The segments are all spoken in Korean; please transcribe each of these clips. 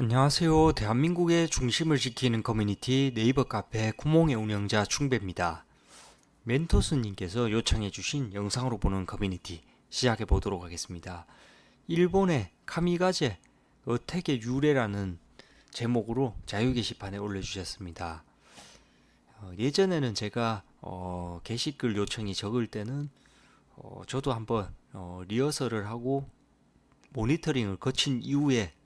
안녕하세요. 대한민국의 중심을 지키는 커뮤니티 네이버 카페 구몽의 운영자 충배입니다. 멘토스님께서 요청해주신 영상으로 보는 커뮤니티 시작해 보도록 하겠습니다. 일본의 카미가제 어택의 유래라는 제목으로 자유 게시판에 올려주셨습니다. 어, 예전에는 제가 어, 게시글 요청이 적을 때는 어, 저도 한번 어, 리허설을 하고 모니터링을 거친 이후에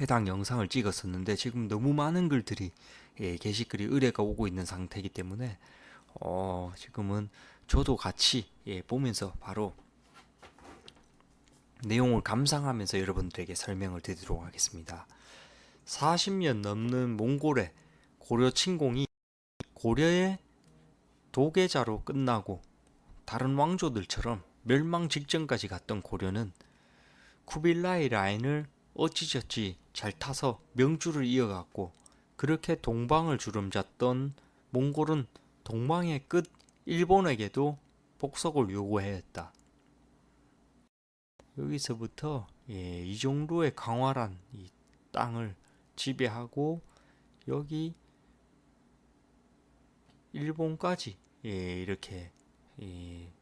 해당 영상을 찍었었는데 지금 너무 많은 글들이 예, 게시글이 의뢰가 오고 있는 상태이기 때문에 어, 지금은 저도 같이 예, 보면서 바로 내용을 감상하면서 여러분들에게 설명을 드리도록 하겠습니다. 40년 넘는 몽골의 고려 침공이 고려의 도계자로 끝나고 다른 왕조들처럼 멸망 직전까지 갔던 고려는 쿠빌라이 라인을 어찌저찌 잘 타서 명주를 이어갔고 그렇게 동방을 주름잡던 몽골은 동방의 끝 일본에게도 복속을 요구했다. 여기서부터 예, 이 정도의 강활한 이 땅을 지배하고 여기 일본까지 예, 이렇게 예,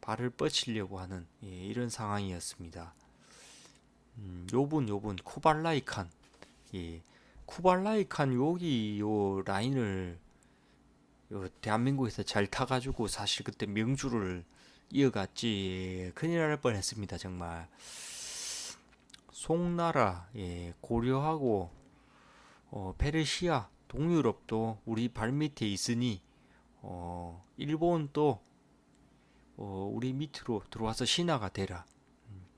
발을 뻗치려고 하는 예, 이런 상황이었습니다. 음, 요분 요분 쿠발라이 칸. 예, 쿠발라이 칸 여기 요 라인을 요 대한민국에서 잘 타가지고 사실 그때 명주를 이어갔지. 예, 큰일 날 뻔했습니다 정말. 송나라 예, 고려하고 어, 페르시아 동유럽도 우리 발밑에 있으니 어, 일본 또 어, 우리 밑으로 들어와서 신하가 되라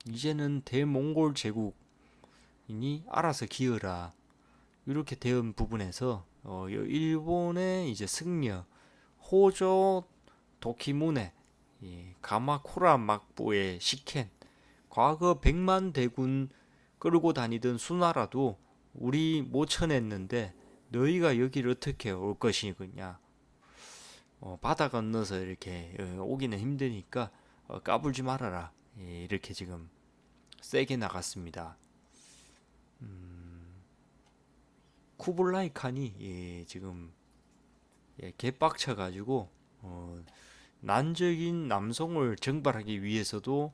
이제는 대몽골 제국이니 알아서 기어라. 이렇게 된 부분에서 어, 일본의 이제 승려 호조 도키무네 예, 가마쿠라 막부의 시켄 과거 백만 대군 끌고 다니던 수나라도 우리 못 쳐냈는데 너희가 여기를 어떻게 올 것이냐. 어, 바다 건너서 이렇게 어, 오기는 힘드니까 어, 까불지 말아라. 예, 이렇게 지금 세게 나갔습니다. 음, 쿠블라이 칸이 예, 지금 예, 개빡쳐가지고 어, 난적인 남송을 정발하기 위해서도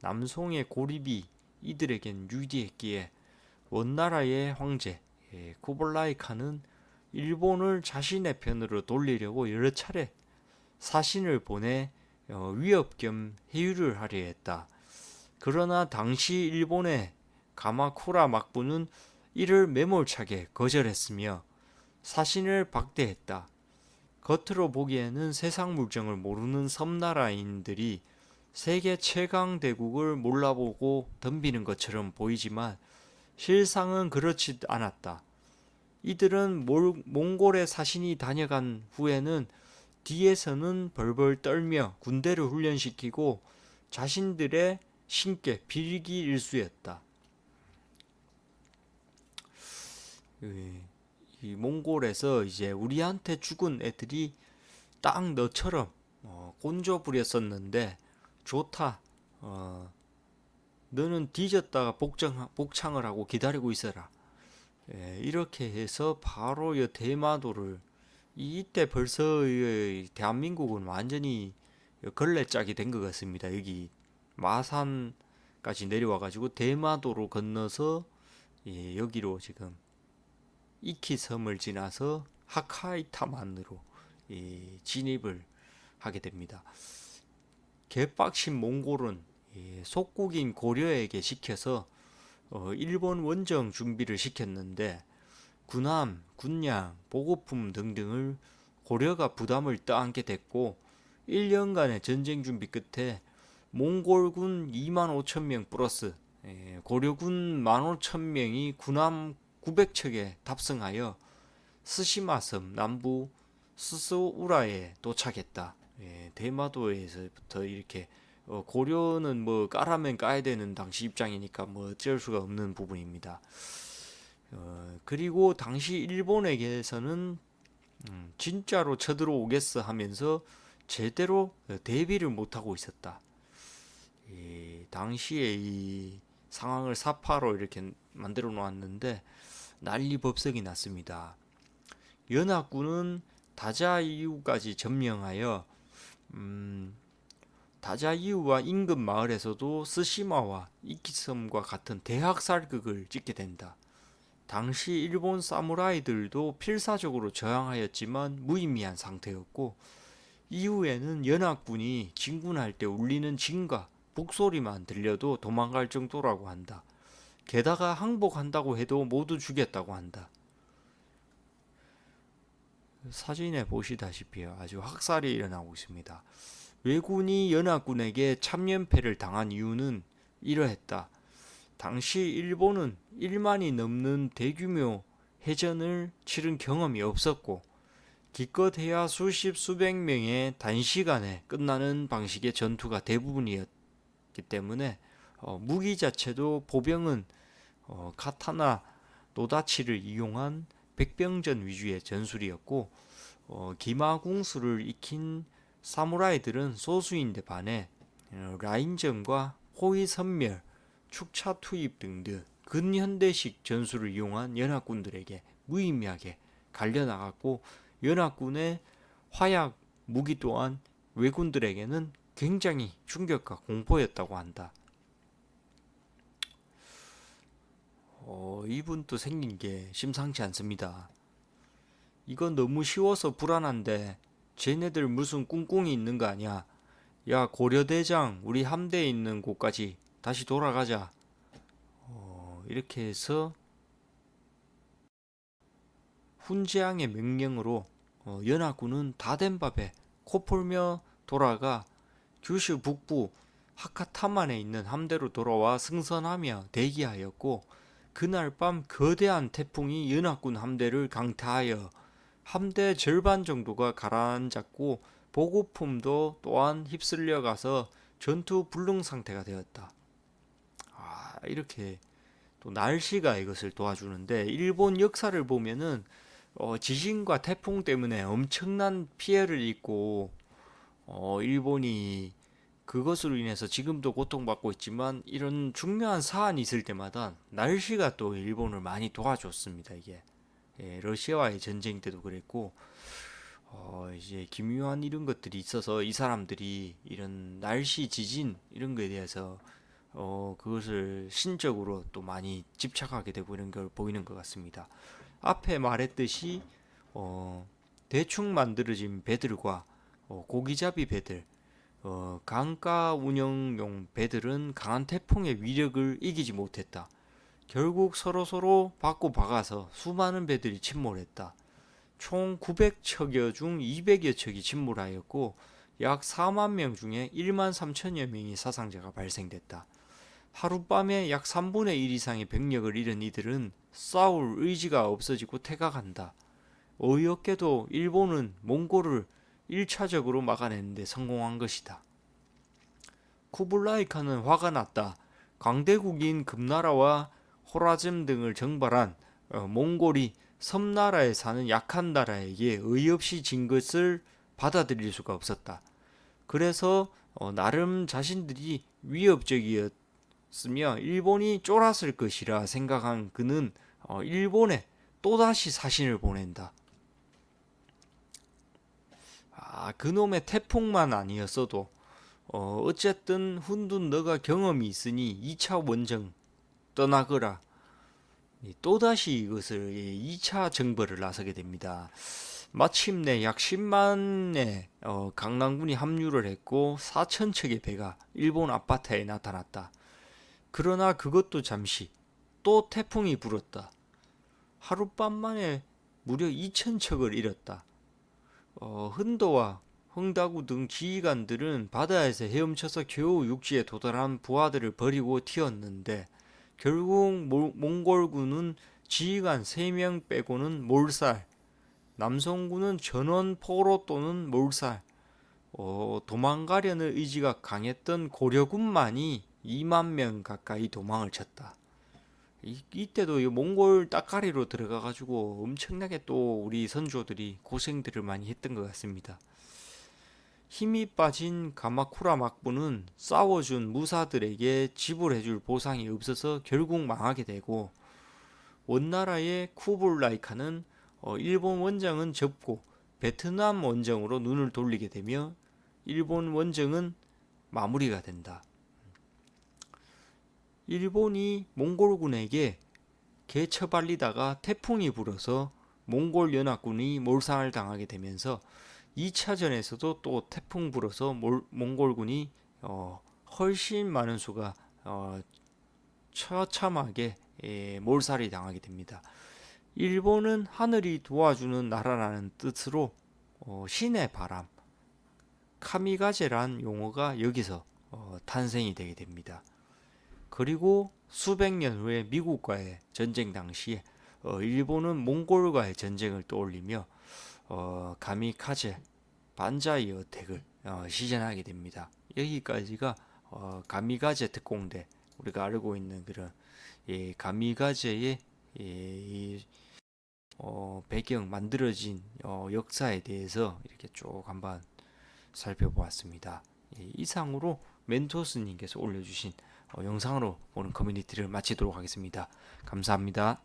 남송의 고립이 이들에겐 유리했기에 원나라의 황제 예, 쿠블라이 칸은 일본을 자신의 편으로 돌리려고 여러 차례 사신을 보내 어, 위협 겸 해유를 하려 했다. 그러나 당시 일본의 가마쿠라 막부는 이를 매몰차게 거절했으며 사신을 박대했다. 겉으로 보기에는 세상 물정을 모르는 섬나라인들이 세계 최강 대국을 몰라보고 덤비는 것처럼 보이지만 실상은 그렇지 않았다. 이들은 몽골의 사신이 다녀간 후에는 뒤에서는 벌벌 떨며 군대를 훈련시키고 자신들의 신께 비리기 일수였다. 이 몽골에서 이제 우리한테 죽은 애들이 딱 너처럼 어, 곤조 부렸었는데 좋다. 어, 너는 뒤졌다가 복장, 복창을 하고 기다리고 있어라. 예, 이렇게 해서 바로 이 대마도를 이때 벌써 대한민국은 완전히 걸레짝이 된 것 같습니다. 여기 마산까지 내려와 가지고 대마도로 건너서 예, 여기로 지금 이키 섬을 지나서 하카이타만으로 예, 진입을 하게 됩니다. 개빡신 몽골은 예, 속국인 고려에게 시켜서 어, 일본 원정 준비를 시켰는데 군함, 군량, 보급품 등등을 고려가 부담을 떠안게 됐고 1년간의 전쟁 준비 끝에 몽골군 2만 5천 명 플러스 예, 고려군 1만 5천 명이 군함 900척에 탑승하여 스시마섬 남부 스소우라에 도착했다. 예, 대마도에서부터 이렇게 어, 고려는 뭐 까라면 까야 되는 당시 입장이니까 뭐 어쩔 수가 없는 부분입니다. 어, 그리고 당시 일본에게서는 음, 진짜로 쳐들어오겠어 하면서 제대로 대비를 못하고 있었다. 이, 당시에 이 상황을 사파로 이렇게 만들어 놓았는데 난리 법석이 났습니다. 연합군은 다자이우까지 점령하여 음, 다자이우와 인근 마을에서도 스시마와 이키섬과 같은 대학살극을 찍게 된다. 당시 일본 사무라이들도 필사적으로 저항하였지만 무의미한 상태였고 이후에는 연합군이 진군할 때 울리는 진과 북소리만 들려도 도망갈 정도라고 한다. 게다가 항복한다고 해도 모두 죽였다고 한다. 사진에 보시다시피 아주 학살이 일어나고 있습니다. 왜군이 연합군에게 참연패를 당한 이유는 이러했다. 당시 일본은 1만이 넘는 대규모 해전을 치른 경험이 없었고 기껏해야 수십 수백 명의 단시간에 끝나는 방식의 전투가 대부분이었 기 때문에 어, 무기 자체도 보병은 어, 카타나 노다치를 이용한 백병전 위주의 전술이었고 어, 기마궁수를 익힌 사무라이들은 소수인데 반해 어, 라인전과 호위 선멸, 축차 투입 등등 근현대식 전술을 이용한 연합군들에게 무의미하게 갈려나갔고 연합군의 화약 무기 또한 왜군들에게는 굉장히 충격과 공포였다고 한다. 어, 이분도 생긴 게 심상치 않습니다. 이건 너무 쉬워서 불안한데 쟤네들 무슨 꿍꿍이 있는 거 아니야? 야 고려대장 우리 함대에 있는 곳까지 다시 돌아가자. 어, 이렇게 해서 훈제왕의 명령으로 어, 연합군은 다된 밥에 코 풀며 돌아가 규슈 북부 하카타만에 있는 함대로 돌아와 승선하며 대기하였고 그날 밤 거대한 태풍이 연합군 함대를 강타하여 함대 절반 정도가 가라앉았고 보급품도 또한 휩쓸려 가서 전투 불능 상태가 되었다. 아, 이렇게 또 날씨가 이것을 도와주는데 일본 역사를 보면은 어, 지진과 태풍 때문에 엄청난 피해를 입고 어, 일본이 그것으로 인해서 지금도 고통받고 있지만 이런 중요한 사안이 있을 때마다 날씨가 또 일본을 많이 도와줬습니다. 이게 예, 러시아와의 전쟁 때도 그랬고 어, 이제 기묘한 이런 것들이 있어서 이 사람들이 이런 날씨 지진 이런 거에 대해서 어, 그것을 신적으로 또 많이 집착하게 되고 이런 걸 보이는 것 같습니다. 앞에 말했듯이 어, 대충 만들어진 배들과 어, 고기잡이 배들, 어, 강가 운영용 배들은 강한 태풍의 위력을 이기지 못했다. 결국 서로서로 받고 박아서 수많은 배들이 침몰했다. 총 900척여 중 200여 척이 침몰하였고 약 4만 명 중에 1만 3천여 명이 사상자가 발생됐다. 하룻밤에 약 3분의 1 이상의 병력을 잃은 이들은 싸울 의지가 없어지고 퇴각한다. 어이없게도 일본은 몽골을 1차적으로 막아내는데 성공한 것이다. 쿠블라이 칸은 화가 났다. 강대국인 금나라와 호라즘 등을 정발한 어, 몽골이 섬나라에 사는 약한 나라에게 의없이 진 것을 받아들일 수가 없었다. 그래서 어, 나름 자신들이 위협적이었으며 일본이 쫄았을 것이라 생각한 그는 어, 일본에 또다시 사신을 보낸다. 아, 그놈의 태풍만 아니었어도 어, 어쨌든 훈둔 너가 경험이 있으니 2차 원정 떠나거라. 또다시 이것을 2차 정벌을 나서게 됩니다. 마침내 약 10만의 어, 강남군이 합류를 했고 4천 척의 배가 일본 앞바다에 나타났다. 그러나 그것도 잠시 또 태풍이 불었다. 하룻밤 만에 무려 2천 척을 잃었다. 어, 흔도와 흥다구 등 지휘관들은 바다에서 헤엄쳐서 겨우 육지에 도달한 부하들을 버리고 튀었는데 결국 몽골군은 지휘관 3명 빼고는 몰살, 남성군은 전원 포로 또는 몰살, 어, 도망가려는 의지가 강했던 고려군만이 2만 명 가까이 도망을 쳤다. 이, 이때도 이 몽골 따까리로 들어가가지고 엄청나게 또 우리 선조들이 고생들을 많이 했던 것 같습니다. 힘이 빠진 가마쿠라 막부는 싸워준 무사들에게 지불해줄 보상이 없어서 결국 망하게 되고 원나라의 쿠블라이카는 어, 일본 원정은 접고 베트남 원정으로 눈을 돌리게 되며 일본 원정은 마무리가 된다. 일본이 몽골군에게 개처발리다가 태풍이 불어서 몽골 연합군이 몰상을 당하게 되면서 2차전에서도 또 태풍 불어서 몰- 몽골군이 어, 훨씬 많은 수가 어, 처참하게 예, 몰살이 당하게 됩니다. 일본은 하늘이 도와주는 나라라는 뜻으로 어, 신의 바람, 카미가제란 용어가 여기서 어, 탄생이 되게 됩니다. 그리고 수백 년 후에 미국과의 전쟁 당시에 어, 일본은 몽골과의 전쟁을 떠올리며 어, 가미카제 반자이 어택을 어, 시전하게 됩니다. 여기까지가 어, 가미가제 특공대 우리가 알고 있는 그런 예, 가미가제의 예, 이, 어, 배경 만들어진 어, 역사에 대해서 이렇게 쭉 한번 살펴보았습니다. 예, 이상으로 멘토스님께서 올려주신 어, 영상으로 보는 커뮤니티를 마치도록 하겠습니다. 감사합니다.